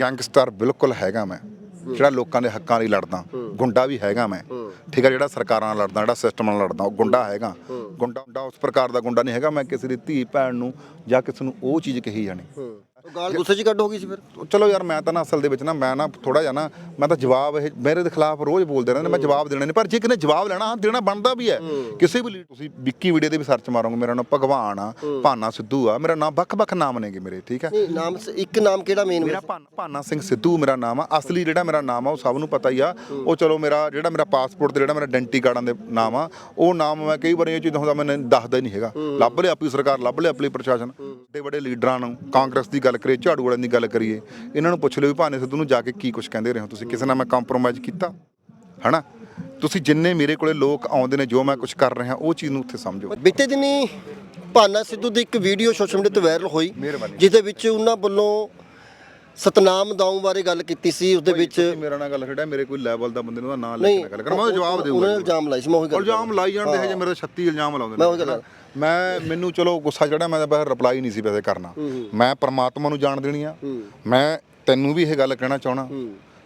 Gangster ਬਿਲਕੁਲ ਹੈਗਾ ਮੈਂ। ਜਿਹੜਾ ਲੋਕਾਂ ਦੇ ਹੱਕਾਂ ਲਈ ਲੜਦਾ, ਗੁੰਡਾ ਵੀ ਹੈਗਾ ਮੈਂ। ਠੀਕ ਹੈ, ਜਿਹੜਾ ਸਰਕਾਰਾਂ ਨਾਲ ਲੜਦਾ, ਜਿਹੜਾ ਸਿਸਟਮ ਨਾਲ ਲੜਦਾ, ਉਹ ਗੁੰਡਾ ਹੈਗਾ। ਗੁੰਡਾ ਗੁੰਡਾ ਉਸ ਪ੍ਰਕਾਰ ਦਾ ਗੁੰਡਾ ਨਹੀਂ ਹੈਗਾ। ਮੈਂ ਕਿਸੇ ਦੀ ਧੀ, ਭੈਣ ਨੂੰ ਜਾਂ ਕਿਸੇ ਨੂੰ ਉਹ ਚੀਜ਼ ਕਹੀ ਜਾਣੀ। ਗਾਲ ਗੁੱਸੇ 'ਚ ਕੱਢ ਹੋ ਗਈ ਸੀ ਫਿਰ? ਚਲੋ ਯਾਰ ਮੈਂ ਤਾਂ ਨਾ ਅਸਲ ਦੇ ਵਿੱਚ ਨਾ ਮੈਂ ਨਾ ਥੋੜਾ ਜਿਹਾ ਨਾ ਮੈਂ ਤਾਂ ਜਵਾਬ ਇਹ ਮੇਰੇ ਦੇ ਖਿਲਾਫ ਰੋਜ਼ ਬੋਲਦੇ ਰਹਿੰਦੇ ਮੈਂ ਜਵਾਬ ਦੇਣਾ ਨਹੀਂ। ਪਰ ਜੇ ਕਿਨੇ ਜਵਾਬ ਲੈਣਾ ਹਾਂ ਦੇਣਾ ਬਣਦਾ ਵੀ ਹੈ। ਕਿਸੇ ਵੀ ਤੁਸੀਂ ਵਿੱਕੀ ਵੀਡੀਓ ਦੇ ਵੀ ਸਰਚ ਮਾਰੋਗੇ ਮੇਰਾ ਨਾਮ ਭਗਵਾਨ ਆ ਭਾਨਾ ਸਿੱਧੂ ਆ ਮੇਰਾ ਨਾਮ ਵੱਖ-ਵੱਖ ਨਾਮ ਨੇਗੇ ਮੇਰੇ ਠੀਕ ਹੈ? ਨਹੀਂ ਨਾਮ ਇੱਕ ਨਾਮ ਕਿਹੜਾ ਮੇਨ ਮੇਰਾ ਭਾਨ- ਸਿੰਘ ਸਿੱਧੂ ਮੇਰਾ ਨਾਮ ਆ ਅਸਲੀ ਜਿਹੜਾ ਮੇਰਾ ਨਾਮ ਆ ਉਹ ਸਭ ਨੂੰ ਪਤਾ ਹੀ ਆ। ਉਹ ਚਲੋ ਮੇਰਾ ਜਿਹੜਾ ਮੇਰਾ ਪਾਸਪੋਰਟ ਤੇ ਜਿਹੜਾ ਮੇਰਾ ਆਇਡੈਂਟੀ ਕਾਰਡਾਂ ਦੇ ਨਾਮ ਆ ਉਹ ਨਾਮ ਮੈਂ ਕਈ ਵਾਰੀ ਇਹ ਚੀਜ਼ ਹੁੰਦਾ ਮੈਨੂੰ ਦੱਸਦਾ ਹੀ ਨਹੀਂ ਹੈਗਾ। ਲੱਭ ਲਿਆ ਆਪਣੀ ਸਰਕਾਰ ਲੱਭ ਲਿਆ ਆਪਣੀ ਪ੍ਰਸ਼ਾਸਨ। ਤੇ ਵੱਡੇ ਲੀਡਰਾਂ ਨੂੰ ਕਾਂਗਰਸ ਦੀ ਗੱਲ ਕਰੀਏ ਝਾੜੂ ਵਾਲਿਆਂ ਦੀ ਗੱਲ ਕਰੀਏ ਇਹਨਾਂ ਨੂੰ ਪੁੱਛ ਲਿਓ ਵੀ ਭਾਨੇ ਸਿੱਧੂ ਨੂੰ ਜਾ ਕੇ ਕੀ ਕੁਝ ਕਹਿੰਦੇ ਰਹੇ ਹੋ ਤੁਸੀਂ? ਕਿਸੇ ਨਾਲ ਮੈਂ ਕੰਪਰੋਮਾਈਜ਼ ਕੀਤਾ? ਹਨਾ? ਤੁਸੀਂ ਜਿੰਨੇ ਮੇਰੇ ਕੋਲੇ ਲੋਕ ਆਉਂਦੇ ਨੇ ਜੋ ਮੈਂ ਕੁਝ ਕਰ ਰਿਹਾ ਉਹ ਚੀਜ਼ ਨੂੰ ਉੱਥੇ ਸਮਝੋ। ਬੀਤੇ ਦਿਨੀ ਭਾਨਾ ਸਿੱਧੂ ਦੀ ਇੱਕ ਵੀਡੀਓ ਸੋਸ਼ਲ ਮੀਡੀਆ ਤੇ ਵਾਇਰਲ ਹੋਈ। ਜਿਸ ਦੇ ਵਿੱਚ ਉਹਨਾਂ ਵੱਲੋਂ ਸਤਨਾਮ ਦਾਊ ਬਾਰੇ ਗੱਲ ਕੀਤੀ ਸੀ ਉਸ ਦੇ ਵਿੱਚ ਮੇਰਾ ਨਾਲ ਗੱਲ ਛੱਡਿਆ ਮੇਰੇ ਕੋਈ ਲੈਵਲ ਦਾ ਬੰਦੇ ਨੂੰ ਉਹਦਾ ਨਾਂ ਲੈ ਕੇ ਨਾ ਗੱਲ ਕਰਾਂ। ਮੈਂ ਜਵਾਬ ਦੇਊਂਗਾ ਉਹਨਾਂ ਨੇ ਇਲਜ਼ਾਮ ਲਾਈ ਸੀ ਮੈਂ ਉਹੀ ਗੱਲ ਇਲਜ਼ਾਮ ਲਾਈ ਜਾਂਦੇ ਹੈ ਜੇ ਮੇਰੇ 36 ਇਲਜ਼ਾਮ ਲਾਉਂਦੇ ਮੈਂ ਉਹੀ ਗੱਲ- ਮੈਂ ਮੈਨੂੰ ਚਲੋ ਗੁੱਸਾ ਚੜਿਆ ਮੈਂ ਤਾਂ ਬਸ ਰਿਪਲਾਈ ਨਹੀਂ ਸੀ ਵੈਸੇ ਕਰਨਾ। ਮੈਂ ਪ੍ਰਮਾਤਮਾ ਨੂੰ ਜਾਣ ਦੇਣੀ ਆ। ਮੈਂ ਤੈਨੂੰ ਵੀ ਇਹ ਗੱਲ ਕਹਿਣਾ ਚਾਹਣਾ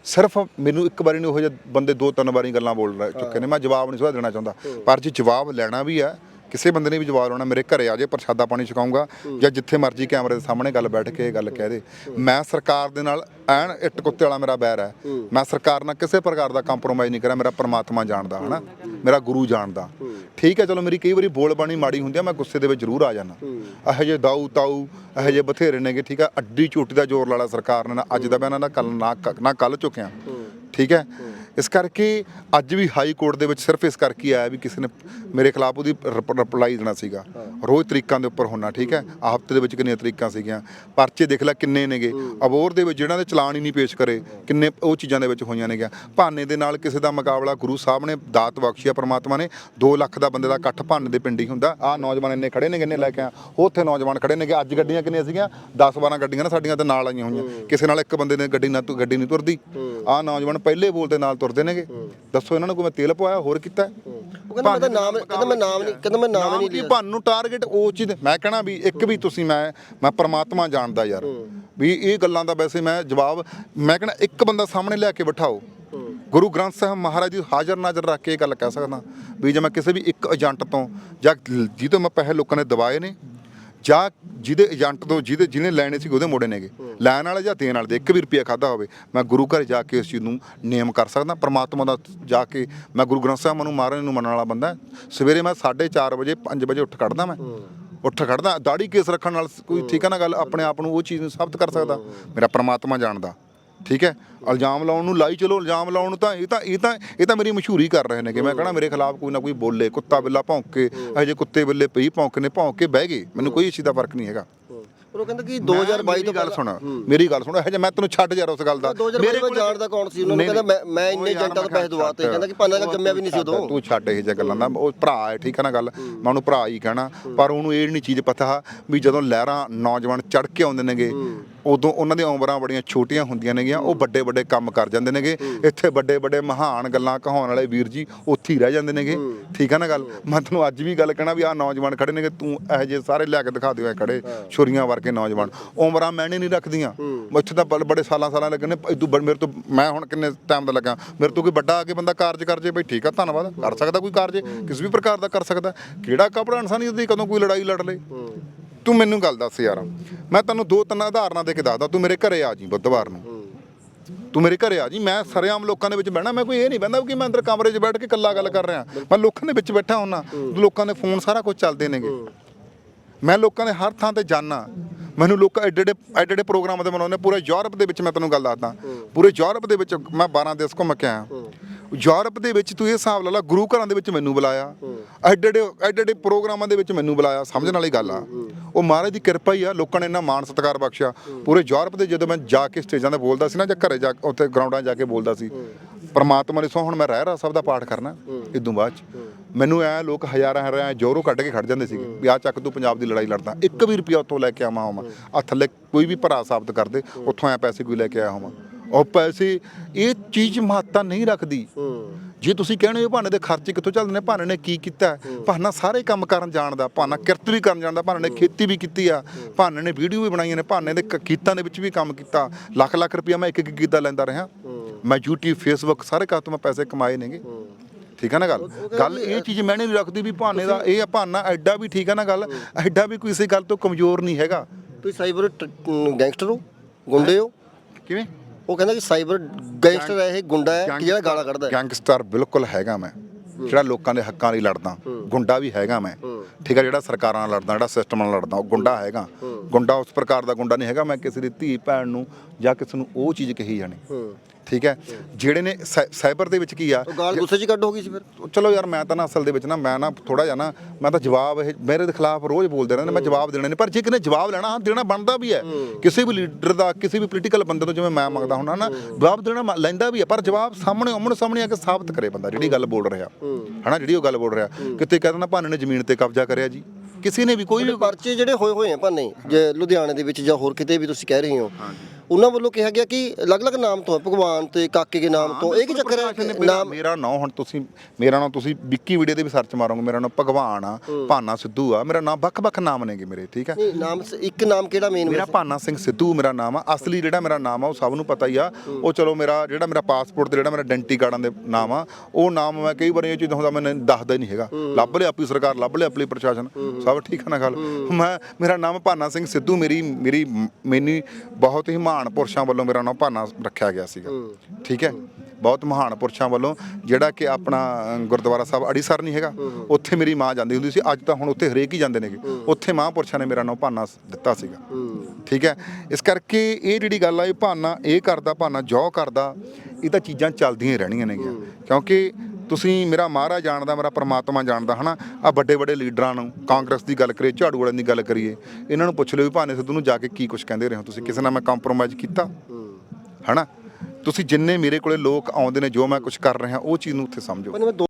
ਸਿਰਫ ਮੈਨੂੰ ਇੱਕ ਵਾਰੀ ਨਹੀਂ ਉਹ ਜਿਹੇ ਬੰਦੇ ਦੋ ਤਿੰਨ ਵਾਰੀ ਗੱਲਾਂ ਬੋਲ ਚੁੱਕੇ ਨੇ। ਮੈਂ ਜਵਾਬ ਨਹੀਂ ਸੁਧਾ ਦੇਣਾ ਚਾਹੁੰਦਾ। ਪਰ ਜੇ ਜਵਾਬ ਲੈਣਾ ਵੀ ਆ ਕਿਸੇ ਬੰਦੇ ਨੇ ਵੀ ਜਵਾਬ ਲਾਉਣਾ, ਮੇਰੇ ਘਰੇ ਆ ਜੇ ਪ੍ਰਸ਼ਾਦਾ ਪਾਣੀ ਛਕਾਉਂਗਾ ਜਾਂ ਜਿੱਥੇ ਮਰਜ਼ੀ ਕੈਮਰੇ ਦੇ ਸਾਹਮਣੇ ਗੱਲ ਬੈਠ ਕੇ ਇਹ ਗੱਲ ਕਹਿ ਦੇ। ਮੈਂ ਸਰਕਾਰ ਦੇ ਨਾਲ ਐਨ ਇੱਟ ਕੁੱਤੇ ਵਾਲਾ ਮੇਰਾ ਬੈਰ ਹੈ। ਮੈਂ ਸਰਕਾਰ ਨਾਲ ਕਿਸੇ ਪ੍ਰਕਾਰ ਦਾ ਕੰਪਰੋਮਾਈਜ਼ ਨਹੀਂ ਕਰਾਂ ਮੇਰਾ ਪਰਮਾਤਮਾ ਜਾਣਦਾ, ਹਨਾ? ਮੇਰਾ ਗੁਰੂ ਜਾਣਦਾ। ਠੀਕ ਹੈ, ਚਲੋ ਮੇਰੀ ਕਈ ਵਾਰੀ ਬੋਲ ਬਾਣੀ ਮਾੜੀ ਹੁੰਦੀ ਆ, ਮੈਂ ਗੁੱਸੇ ਦੇ ਵਿੱਚ ਜ਼ਰੂਰ ਆ ਜਾਣਾ ਇਹੋ ਜਿਹੇ ਦਾਊ ਤਾਊ, ਇਹੋ ਜਿਹੇ ਬਥੇਰੇ ਨੇਗੇ, ਠੀਕ ਆ ਅੱਡੀ ਝੋਟੀ ਦਾ ਜ਼ੋਰ ਲਾਲਾ ਸਰਕਾਰ ਨੇ ਨਾ, ਅੱਜ ਦਾ ਮੈਂ ਇਹਨਾਂ ਦਾ ਕੱਲ ਨਾ ਕ- ਨਾ ਕੱਲ ਚੁੱਕਿਆ। ਠੀਕ ਹੈ? ਇਸ ਕਰਕੇ ਅੱਜ ਵੀ ਹਾਈ ਕੋਰਟ ਦੇ ਵਿੱਚ ਸਿਰਫ ਇਸ ਕਰਕੇ ਹੀ ਆਇਆ ਵੀ ਕਿਸੇ ਨੇ ਮੇਰੇ ਖਿਲਾਫ ਉਹਦੀ ਰਿਪਲਾਈ ਦੇਣਾ ਸੀਗਾ। ਰੋਜ਼ ਤਰੀਕਾਂ ਦੇ ਉੱਪਰ ਹੋਣਾ ਠੀਕ ਹੈ? ਆਹ ਹਫ਼ਤੇ ਦੇ ਵਿੱਚ ਕਿੰਨੀਆਂ ਤਰੀਕਾਂ ਸੀਗੀਆਂ? ਪਰਚੇ ਦੇਖ ਲੈ ਕਿੰਨੇ ਨੇਗੇ। ਅਬੋਰ ਦੇ ਵਿੱਚ ਜਿਹੜਾ ਦੇ ਚਲਾਨ ਹੀ ਨਹੀਂ ਪੇਸ਼ ਕਰੇ ਕਿੰਨੇ ਉਹ ਚੀਜ਼ਾਂ ਦੇ ਵਿੱਚ ਹੋਈਆਂ ਨੇਗੀਆਂ। ਭਾਨੇ ਦੇ ਨਾਲ ਕਿਸੇ ਦਾ ਮੁਕਾਬਲਾ ਗੁਰੂ ਸਾਹਿਬ ਨੇ ਦਾਤ ਬਖਸ਼ਿਆ ਪ੍ਰਮਾਤਮਾ ਨੇ 2 ਲੱਖ ਦਾ ਬੰਦੇ ਦਾ ਇਕੱਠ ਭਾਨੇ ਦੇ ਪਿੰਡ ਹੀ ਹੁੰਦਾ। ਆਹ ਨੌਜਵਾਨ ਇੰਨੇ ਖੜੇ ਨੇ ਕਿੰਨੇ ਲੈ ਕੇ ਆ। ਉੱਥੇ ਨੌਜਵਾਨ ਖੜੇ ਨੇਗੇ। ਅੱਜ ਗੱਡੀਆਂ ਕਿੰਨੀਆਂ ਸੀਗੀਆਂ? 10 12 ਗੱਡੀਆਂ ਨਾ ਸਾਡੀਆਂ ਤੇ ਨਾਲ ਆਈਆਂ ਹੋਈਆਂ। ਕਿਸੇ ਨਾਲ ਇੱਕ ਬੰਦੇ ਨੇ ਗੱਡੀ ਤੂੰ ਗੱਡੀ ਨਹੀਂ ਤੁਰਦੀ। ਆਹ ਨੌਜਵਾਨ ਪਹਿਲੇ ਬੋਲ ਦੇ ਨਾਲ ਤੁਰਦੇ ਨੇਗੇ। ਦੱਸੋ ਇਹਨਾਂ ਨੂੰ ਕੋਈ ਮੈਂ ਤੇਲ ਪਵਾਇਆ ਹੋਰ ਕੀਤਾ? ਉਹ ਕਹਿੰਦਾ ਮੈਂ ਤਾਂ ਨਾਮ ਕਹਿੰਦਾ ਮੈਂ ਨਾਮ ਨਹੀਂ ਕਹਿੰਦਾ ਮੈਂ ਨਾਮ ਨਹੀਂ ਲਿਆ। ਭਾਨੂੰ ਟਾਰਗੇਟ ਉਹ ਚੀਜ਼ ਮੈਂ ਕਹਣਾ ਵੀ ਇੱਕ ਵੀ ਤੁਸੀਂ ਮੈਂ ਮੈਂ ਪ੍ਰਮਾਤਮਾ ਜਾਣਦਾ ਯਾਰ। ਵੀ ਇਹ ਗੱਲਾਂ ਦਾ ਵੈਸੇ ਮੈਂ ਜਵਾਬ ਮੈਂ ਕਹਣਾ ਇੱਕ ਬੰਦਾ ਸਾਹਮਣੇ ਲਿਆ ਕੇ ਬਿਠਾਓ। ਗੁਰੂ ਗ੍ਰੰਥ ਸਾਹਿਬ ਮਹਾਰਾਜ ਦੀ ਹਾਜ਼ਰ ਨਾਜ਼ਰ ਰੱਖ ਕੇ ਇਹ ਗੱਲ ਕਹਿ ਸਕਦਾ। ਵੀ ਜੇ ਮੈਂ ਕਿਸੇ ਵੀ ਇੱਕ ਏਜੰਟ ਤੋਂ ਜਾਂ ਜਿਹਦੇ ਮੈਂ ਪੈਸੇ ਲੋਕਾਂ ਨੇ ਦਵਾਏ ਨੇ ਜਾਂ ਜਿਹਦੇ ਏਜੰਟ ਤੋਂ ਜਿਹਦੇ ਜਿਹਨੇ ਲੈਣੇ ਸੀ ਉਹਦੇ ਮੋੜੇ ਨੇਗੇ। ਲੈਣ ਵਾਲੇ ਜਾਂ ਦੇਣ ਵਾਲੇ ਦੇ ਇੱਕ ਵੀ ਰੁਪਿਆ ਖਾਦਾ ਹੋਵੇ ਮੈਂ ਗੁਰੂ ਘਰ ਜਾ ਕੇ ਇਸ ਚੀਜ਼ ਨੂੰ ਨੇਮ ਕਰ ਸਕਦਾ ਪ੍ਰਮਾਤਮਾ ਦਾ ਜਾ ਕੇ ਮੈਂ ਗੁਰੂ ਗ੍ਰੰਥ ਸਾਹਿਬ ਨੂੰ ਮਾਰਨ ਨੂੰ ਮੰਨਣ ਵਾਲਾ ਬੰਦਾ ਸਵੇਰੇ ਮੈਂ 4:30 ਵਜੇ 5 ਵਜੇ ਉੱਠ ਖੜਦਾ ਮੈਂ। ਉੱਠ ਖੜਦਾ ਦਾੜੀ ਕੇਸ ਰੱਖਣ ਨਾਲ ਕੋਈ ਠੀਕ ਹੈ ਨਾ ਗੱਲ ਆਪਣੇ ਆਪ ਨੂੰ ਉਹ ਚੀਜ਼ ਨੂੰ ਸਾਬਤ ਕਰ ਸਕਦਾ। ਮੇਰਾ ਪ੍ਰਮਾਤਮਾ ਜਾਣਦਾ। ਠੀਕ ਹੈ? ਇਲਜ਼ਾਮ ਲਾਉਣ ਨੂੰ ਲਾਈ ਚਲੋ ਇਲਜ਼ਾਮ ਲਾਉਣ ਨੂੰ ਤਾਂ ਇਹ ਤਾਂ ਇਹ ਤਾਂ ਇਹ ਤਾਂ ਮੇਰੀ ਮਸ਼ਹੂਰੀ ਕਰ ਰਹੇ ਨੇ ਕਿ ਮੈਂ ਕਹਣਾ ਮੇਰੇ ਖਿਲਾਫ ਕੋਈ ਨਾ ਕੋਈ ਬੋਲੇ ਕੁੱਤਾ ਬਿੱਲਾ ਭੌਂਕੇ ਇਹੋ ਜਿਹੇ ਕੁੱਤੇ ਬਿੱਲੇ ਪਈ ਭੌਂਕੇ ਨੇ ਭੌਂਕ ਕੇ ਬਹਿ ਗਏ। ਮੈਨੂੰ ਕੋਈ ਇਸ ਦਾ ਫ਼ਰਕ ਨਹੀਂ ਹੈਗਾ। ਪਰ ਉਹ ਕਹਿੰਦਾ ਕਿ 2022 ਮੇਰੀ ਤੋਂ ਗੱਲ ਸੁਣ ਮੇਰੀ ਗੱਲ ਸੁਣ ਇਹ ਜੇ ਮੈਂ ਤੈਨੂੰ ਛੱਡ ਯਾਰ ਉਸ ਗੱਲ ਦਾ। 2022 ਵਿੱਚ ਜਾਣਦਾ ਕੌਣ ਸੀ? ਉਹਨਾਂ ਨੂੰ ਕਹਿੰਦਾ ਮੈਂ ਮੈਂ ਇੰਨੇ ਏਜੰਟਾਂ ਤੋਂ ਪੈਸੇ ਦਵਾਤੇ ਕਹਿੰਦਾ ਕਿ ਭਾਨਾ ਦਾ ਜੰਮਿਆ ਵੀ ਨਹੀਂ ਸੀ ਉਦੋਂ। ਤੂੰ ਛੱਡ ਇਹ ਜਿਹੀਆਂ ਗੱਲਾਂ ਦਾ। ਉਹ ਭਰਾ ਹੈ ਠੀਕ ਹੈ ਨਾ ਗੱਲ? ਮੈਂ ਉਹਨੂੰ ਭਰਾ ਹੀ ਕਹਿਣਾ। ਪਰ ਉਹਨੂੰ ਇਹ ਨਹੀਂ ਚੀਜ਼ ਪਤਾ ਵੀ ਜਦੋਂ ਲਹਿਰਾਂ ਨੌਜਵਾਨ ਚੜ ਕੇ ਆਉਂਦੇ ਨੇਗੇ ਉਦੋਂ ਉਹਨਾਂ ਦੀਆਂ ਉਮਰਾਂ ਬੜੀਆਂ ਛੋਟੀਆਂ ਹੁੰਦੀਆਂ ਨੇਗੀਆਂ ਉਹ ਵੱਡੇ ਵੱਡੇ ਕੰਮ ਕਰ ਜਾਂਦੇ ਨੇਗੇ। ਇੱਥੇ ਵੱਡੇ ਵੱਡੇ ਮਹਾਨ ਗੱਲਾਂ ਕਹਾਉਣ ਵਾਲੇ ਵੀਰ ਜੀ ਉੱਥੇ ਹੀ ਰਹਿ ਜਾਂਦੇ ਨੇਗੇ। ਠੀਕ ਹੈ ਨਾ ਗੱਲ? ਮੈਂ ਤੈਨੂੰ ਅੱਜ ਵੀ ਗੱਲ ਕਹਿਣਾ ਵੀ ਆਹ ਨੌਜਵਾਨ ਖੜੇ ਨੇਗੇ ਤੂੰ ਇਹੋ ਜਿਹੇ ਸਾਰੇ ਲਿਆ ਕੇ ਦਿਖਾ ਦਿਓ ਇਹ ਖੜੇ ਛੁਰੀਆਂ ਵਰਗੇ ਨੌਜਵਾਨ। ਉਮਰਾਂ ਮੈਨੇ ਨਹੀਂ ਰੱਖਦੀਆਂ। ਇੱਥੇ ਤਾਂ ਬੜ- ਬੜੇ ਸਾਲਾਂ ਸਾਲਾਂ ਲੱਗਣੇ ਇਦੋਂ ਬੜ- ਮੇਰੇ ਤੋਂ ਮੈਂ ਹੁਣ ਕਿੰਨੇ ਟਾਈਮ ਦਾ ਲੱਗਾ? ਮੇਰੇ ਤੋਂ ਕੋਈ ਵੱਡਾ ਆ ਕੇ ਬੰਦਾ ਕਾਰਜ ਕਰ ਜੇ ਬਈ ਠੀਕ ਆ ਧੰਨਵਾਦ। ਕਰ ਸਕਦਾ ਕੋਈ ਕਾਰਜ? ਕਿਸੇ ਵੀ ਪ੍ਰਕਾਰ ਦਾ ਕਰ ਸਕਦਾ। ਕਿਹੜਾ ਕਪੜਾ ਇਨਸਾਨੀਅਤ ਦੀ ਕਦੋਂ ਕੋਈ ਲੜਾਈ ਲੜ ਲੇ? ਤੂੰ ਮੈਨੂੰ ਗੱਲ ਦੱਸ ਯਾਰ। ਮੈਂ ਤੈਨੂੰ ਦੋ ਤਿੰਨ ਉਦਾਹਰਨਾਂ ਦੇ ਕੇ ਦੱਸਦਾ, ਤੂੰ ਮੇਰੇ ਘਰੇ ਆ ਜੀ ਬੁੱਧਵਾਰ ਨੂੰ। ਤੂੰ ਮੇਰੇ ਘਰੇ ਆ ਜੀ, ਮੈਂ ਸਰੇਆਮ ਲੋਕਾਂ ਦੇ ਵਿੱਚ ਬਹਿਣਾ, ਮੈਂ ਕੋਈ ਇਹ ਨਹੀਂ ਬਹਿੰਦਾ ਕਿ ਮੈਂ ਅੰਦਰ ਕਮਰੇ 'ਚ ਬੈਠ ਕੇ ਇਕੱਲਾ ਗੱਲ ਕਰ ਰਿਹਾ। ਮੈਂ ਲੋਕਾਂ ਦੇ ਵਿੱਚ ਬੈਠਾ ਹੁੰਨਾ ਲੋਕਾਂ ਦੇ ਫੋਨ ਸਾਰਾ ਕੁਝ ਚੱਲਦੇ ਨੇਗੇ। ਮੈਂ ਲੋਕਾਂ ਦੇ ਹਰ ਥਾਂ ਤੇ ਜਾਣਾ ਮੈਨੂੰ ਲੋਕਾਂ ਐਡੇ ਐਡੇ ਐਡੇ ਐਡੇ ਪ੍ਰੋਗਰਾਮਾਂ ਤੇ ਮਨਾਉਂਦੇ, ਪੂਰੇ ਯੂਰਪ ਦੇ ਵਿੱਚ ਮੈਂ ਤੈਨੂੰ ਗੱਲ ਦੱਸਦਾ। ਪੂਰੇ ਯੂਰਪ ਦੇ ਵਿੱਚ ਮੈਂ 12 ਦੇਸ਼ ਘੁੰਮ ਕੇ ਆਇਆ ਯੂਰਪ ਦੇ ਵਿੱਚ ਤੂੰ ਇਹ ਹਿਸਾਬ ਲਾ ਲਾ, ਗੁਰੂ ਘਰਾਂ ਦੇ ਵਿੱਚ ਮੈਨੂੰ ਬੁਲਾਇਆ। ਐਡੇ ਐਡੇ ਐਡੇ ਐਡੇ ਪ੍ਰੋਗਰਾਮਾਂ ਦੇ ਵਿੱਚ ਮੈਨੂੰ ਬੁਲਾਇਆ, ਸਮਝਣ ਵਾਲੀ ਗੱਲ ਆ। ਉਹ ਮਹਾਰਾਜ ਦੀ ਕਿਰਪਾ ਹੀ ਆ, ਲੋਕਾਂ ਨੇ ਇੰਨਾ ਮਾਣ ਸਤਿਕਾਰ ਬਖਸ਼ਿਆ। ਪੂਰੇ ਯੂਰਪ ਦੇ ਜਦੋਂ ਮੈਂ ਜਾ ਕੇ ਸਟੇਜਾਂ ਤੇ ਬੋਲਦਾ ਸੀ ਨਾ, ਜਾਂ ਘਰੇ ਜਾ ਉੱਥੇ ਗਰਾਊਂਡਾਂ ਜਾ ਕੇ ਬੋਲਦਾ ਸੀ, ਪਰਮਾਤਮਾ ਨੇ ਸੋ ਹੁਣ ਮੈਂ ਰਹਿ ਰਾ ਸਭ ਦਾ ਪਾਠ ਕਰਨਾ ਇਦੋਂ ਬਾਅਦ ਚ। ਮੈਨੂੰ ਐ ਲੋਕ ਹਜ਼ਾਰਾਂ ਹਜ਼ਾਰਾਂ ਜੋਰੋ ਕੱਢ ਕੇ ਖੜ ਜਾਂਦੇ ਸੀਗੇ ਵੀ ਆ ਚੱਕ ਤੂੰ ਪੰਜਾਬ ਦੀ ਲੜਾਈ ਲੜਦਾ, ਇੱਕ ਵੀ ਰੁਪਿਆ ਉੱਥੋਂ ਲੈ ਕੇ ਆਵਾਂ ਹੋਵਾਂ ਆ ਥੱਲੇ ਕੋਈ ਵੀ ਭਰਾ ਸਾਬਤ ਕਰਦੇ, ਉੱਥੋਂ ਐ ਪੈਸੇ ਕੋਈ ਲੈ ਕੇ ਆਇਆ ਹੋਵਾਂ। ਉਹ ਪੈਸੇ, ਇਹ ਚੀਜ਼ ਮਹੱਤਤਾ ਨਹੀਂ ਰੱਖਦੀ। ਜੇ ਤੁਸੀਂ ਕਹਿੰਦੇ ਹੋ ਭਾਨੇ ਦੇ ਖਰਚੇ ਕਿੱਥੋਂ ਚੱਲਦੇ ਨੇ ਭਾਨੇ ਨੇ ਕੀ ਕੀਤਾ? ਭਾਨਾ ਸਾਰੇ ਕੰਮ ਕਰਨ ਜਾਣਦਾ ਭਾਨਾ ਕਿਰਤ ਵੀ ਕਰਨ ਜਾਣਦਾ ਭਾਨੇ ਨੇ ਖੇਤੀ ਵੀ ਕੀਤੀ ਆ ਭਾਨੇ ਨੇ ਵੀਡੀਓ ਵੀ ਬਣਾਈਆਂ ਨੇ ਭਾਨੇ ਦੇ ਕ- ਗੀਤਾਂ ਦੇ ਵਿੱਚ ਵੀ ਕੰਮ ਕੀਤਾ। ਲੱਖ ਲੱਖ ਰੁਪਇਆ ਮੈਂ ਇੱਕ ਇੱਕ ਦਾ ਲੈਂਦਾ ਰਿਹਾ। ਮੈਂ YouTube Facebook ਸਾਰੇ ਕਾਹ ਤੋਂ ਮੈਂ ਪੈਸੇ ਕਮਾਏ ਨੇਗੇ। ਠੀਕ ਹੈ ਨਾ ਗੱਲ? ਗੱਲ ਇਹ ਚੀਜ਼ ਮੈਂ ਨਹੀਂ ਰੱਖਦੀ ਵੀ ਭਾਨੇ ਦਾ ਇਹ ਆ ਭਾਨਾ ਐਡਾ ਵੀ ਠੀਕ ਹੈ ਨਾ ਗੱਲ ਐਡਾ ਵੀ ਕੋਈ ਇਸੇ ਗੱਲ ਤੋਂ ਕਮਜ਼ੋਰ ਨਹੀਂ ਹੈਗਾ। ਤੁਸੀਂ ਸਾਈਬਰ ਗੈਂਗਸਟਰ ਹੋ? ਗੁੰਡੇ ਹੋ? ਕਿਵੇਂ? ਉਹ ਕਹਿੰਦਾ ਕਿ ਸਾਈਬਰ ਗੈਂਗਸਟਰ ਹੈ ਇਹ ਗੁੰਡਾ ਹੈ ਕਿ ਜਿਹੜਾ ਗਾਲਾਂ ਕੱਢਦਾ ਹੈ। ਗੈਂਗਸਟਰ ਬਿਲਕੁਲ ਹੈਗਾ ਮੈਂ। ਜਿਹੜਾ ਲੋਕਾਂ ਦੇ ਹੱਕਾਂ ਲਈ ਲੜਦਾ ਗੁੰਡਾ ਵੀ ਹੈਗਾ ਮੈਂ। ਠੀਕ ਹੈ ਜਿਹੜਾ ਸਰਕਾਰਾਂ ਨਾਲ ਲੜਦਾ ਜਿਹੜਾ ਸਿਸਟਮ ਨਾਲ ਲੜਦਾ ਉਹ ਗੁੰਡਾ ਹੈਗਾ। ਗੁੰਡਾ ਉਸ ਪ੍ਰਕਾਰ ਦਾ ਗੁੰਡਾ ਨਹੀਂ ਹੈਗਾ ਮੈਂ ਕਿਸੇ ਦੀ ਧੀ ਭੈਣ ਨੂੰ ਜਾਂ ਕਿਸੇ ਨੂੰ ਉਹ ਚੀਜ਼ ਕਹੀ ਜਾਣੀ। ਠੀਕ ਹੈ? ਜਿਹੜੇ ਨੇ ਸਾਈ- ਸਾਈਬਰ ਦੇ ਵਿੱਚ ਕੀ ਆ? ਉਹ ਗਾਲ ਗੁੱਸੇ 'ਚ ਕੱਢ ਹੋ ਗਈ ਸੀ ਫਿਰ। ਚਲੋ ਯਾਰ ਮੈਂ ਤਾਂ ਨਾ ਅਸਲ ਦੇ ਵਿੱਚ ਨਾ ਮੈਂ ਨਾ ਥੋੜਾ ਜਿਹਾ ਨਾ ਮੈਂ ਤਾਂ ਜਵਾਬ ਇਹ ਮੇਰੇ ਦੇ ਖਿਲਾਫ ਰੋਜ਼ ਬੋਲਦੇ ਰਹਿੰਦੇ ਮੈਂ ਜਵਾਬ ਦੇਣਾ ਨਹੀਂ ਪਰ ਜੇ ਕਿਨੇ ਜਵਾਬ ਲੈਣਾ ਹਾਂ ਦੇਣਾ ਬਣਦਾ ਵੀ ਹੈ। ਕਿਸੇ ਵੀ ਲੀਡਰ ਦਾ ਕਿਸੇ ਵੀ ਪੋਲੀਟੀਕਲ ਬੰਦੇ ਤੋਂ ਜਿਵੇਂ ਮੈਂ ਮੰਗਦਾ ਹੁੰਦਾ ਨਾ ਜਵਾਬ ਦੇਣਾ ਲੈਂਦਾ ਵੀ ਹੈ ਪਰ ਜਵਾਬ ਸਾਹਮਣੇ ਆਮਣ ਸਾਹਮਣੇ ਆ ਕੇ ਸਾਬਤ ਕਰੇ ਬੰਦਾ ਜਿਹੜੀ ਗੱਲ ਬੋਲ ਰਿਹਾ। ਹਨਾ ਜਿਹੜੀ ਉਹ ਗੱਲ ਬੋਲ ਰਿਹਾ। ਕਿਤੇ ਕਹਿੰਦਾ ਭਾਨੇ ਨੇ ਜ਼ਮੀਨ ਤੇ ਕਬਜ਼ਾ ਕਰਿਆ ਜੀ। ਕਿਸੇ ਨੇ ਵੀ ਕੋਈ ਵੀ ਪਰਚੇ ਜਿਹੜੇ ਹੋਏ ਹੋਏ ਆ ਭਾਨੇ ਜੇ ਲੁਧਿਆਣੇ ਦੇ ਵਿੱਚ ਜਾਂ ਹੋਰ ਕਿਤੇ ਵੀ ਤੁਸੀਂ ਕਹਿ ਰਹੇ ਹੋ ਉਹਨਾਂ ਵੱਲੋਂ ਕਿਹਾ ਗਿਆ ਕਿ ਅਲੱਗ-ਅਲੱਗ ਨਾਮ ਤੋਂ ਹੈ ਭਗਵਾਨ ਤੇ ਕਾਕੇ ਦੇ ਨਾਮ ਤੋਂ। ਇਹ ਕੀ ਚੱਕਰ ਹੈ ਨਾਮ ਮੇਰਾ ਨਾਂ ਹੁਣ ਤੁਸੀਂ ਮੇਰਾ ਨਾਂ ਤੁਸੀਂ ਵਿੱਕੀ ਵੀਡੀਓ ਦੇ ਵੀ ਸਰਚ ਮਾਰੋਗੇ ਮੇਰਾ ਨਾਂ ਭਗਵਾਨ ਆ ਭਾਨਾ ਸਿੱਧੂ ਆ ਮੇਰਾ ਨਾਮ ਵੱਖ-ਵੱਖ ਨਾਮ ਨੇਗੇ ਮੇਰੇ ਠੀਕ ਹੈ? ਨਹੀਂ ਨਾਮ ਇੱਕ ਨਾਮ ਕਿਹੜਾ ਮੇਨ ਮੇਰਾ ਭਾਨਾ ਸਿੰਘ ਸਿੱਧੂ ਮੇਰਾ ਨਾਮ ਆ ਅਸਲੀ ਜਿਹੜਾ ਮੇਰਾ ਨਾਮ ਆ ਉਹ ਸਭ ਨੂੰ ਪਤਾ ਹੀ ਆ। ਉਹ ਚਲੋ ਮੇਰਾ ਜਿਹੜਾ ਮੇਰਾ ਪਾਸਪੋਰਟ ਤੇ ਜਿਹੜਾ ਮੇਰਾ ਆਇਡੈਂਟੀ ਕਾਰਡਾਂ ਦੇ ਨਾਮ ਆ ਉਹ ਨਾਮ ਮੈਂ ਕਈ ਵਾਰੀ ਇਹ ਚੀਜ਼ ਹੁੰਦਾ ਮੈਨੂੰ ਦੱਸਦਾ ਹੀ ਨਹੀਂ ਹੈਗਾ। ਲੱਭ ਲਿਆ ਆਪਣੀ ਸਰਕਾਰ ਲੱਭ ਲਿਆ ਆਪਣੀ ਪ੍ਰਸ਼ਾਸਨ। ਸਭ ਠੀਕ ਹੈ ਨਾ ਗੱਲ? ਮੈਂ ਮੇਰਾ ਨਾਮ ਭਾਨਾ ਸਿੰਘ ਸਿੱਧੂ ਮੇਰੀ ਮੇਰੀ ਮੈਨੀ ਬਹੁਤ ਹੀ ਮਹਾਨ ਪੁਰਸ਼ਾਂ ਵੱਲੋਂ ਮੇਰਾ ਨਾਮ ਭਾਨਾ ਰੱਖਿਆ ਗਿਆ ਸੀਗਾ। ਠੀਕ ਹੈ? ਬਹੁਤ ਮਹਾਨ ਪੁਰਸ਼ਾਂ ਵੱਲੋਂ ਜਿਹੜਾ ਕਿ ਆਪਣਾ ਗੁਰਦੁਆਰਾ ਸਾਹਿਬ ਅੜੀਸਰ ਨਹੀਂ ਹੈਗਾ ਉੱਥੇ ਮੇਰੀ ਮਾਂ ਜਾਂਦੀ ਹੁੰਦੀ ਸੀ। ਅੱਜ ਤਾਂ ਹੁਣ ਉੱਥੇ ਹਰੇਕ ਹੀ ਜਾਂਦੇ ਨੇਗੇ। ਉੱਥੇ ਮਹਾਂਪੁਰਸ਼ਾਂ ਨੇ ਮੇਰਾ ਨਾਮ ਭਾਨਾ ਦਿੱਤਾ ਸੀਗਾ। ਠੀਕ ਹੈ? ਇਸ ਕਰਕੇ ਇਹ ਜਿਹੜੀ ਗੱਲ ਆ ਇਹ ਭਾਨਾ ਇਹ ਕਰਦਾ ਭਾਨਾ ਜੋ ਕਰਦਾ ਇਹ ਤਾਂ ਚੀਜ਼ਾਂ ਚੱਲਦੀਆਂ ਰਹਿਣੀਆਂ ਨੇਗੀਆਂ। ਕਿਉਂਕਿ ਤੁਸੀਂ ਮੇਰਾ ਮਹਾਰਾਜ ਜਾਣਦਾ, ਮੇਰਾ ਪਰਮਾਤਮਾ ਜਾਣਦਾ, ਹਨਾ? ਆ ਵੱਡੇ ਵੱਡੇ ਲੀਡਰਾਂ ਨੂੰ ਕਾਂਗਰਸ ਦੀ ਗੱਲ ਕਰੀਏ, ਝਾੜੂ ਵਾਲਿਆਂ ਦੀ ਗੱਲ ਕਰੀਏ, ਇਹਨਾਂ ਨੂੰ ਪੁੱਛ ਲਿਓ ਵੀ ਭਾਨੇ ਸਿੱਧੂ ਨੂੰ ਜਾ ਕੇ ਕੀ ਕੁਝ ਕਹਿੰਦੇ ਰਹੇ ਹੋ ਤੁਸੀਂ? ਕਿਸੇ ਨਾਲ ਮੈਂ ਕੰਪਰੋਮਾਈਜ਼ ਕੀਤਾ? ਹਨਾ? ਤੁਸੀਂ ਜਿੰਨੇ ਮੇਰੇ ਕੋਲੇ ਲੋਕ ਆਉਂਦੇ ਨੇ, ਜੋ ਮੈਂ ਕੁਝ ਕਰ ਰਿਹਾ, ਉਹ ਚੀਜ਼ ਨੂੰ ਉੱਥੇ ਸਮਝੋ।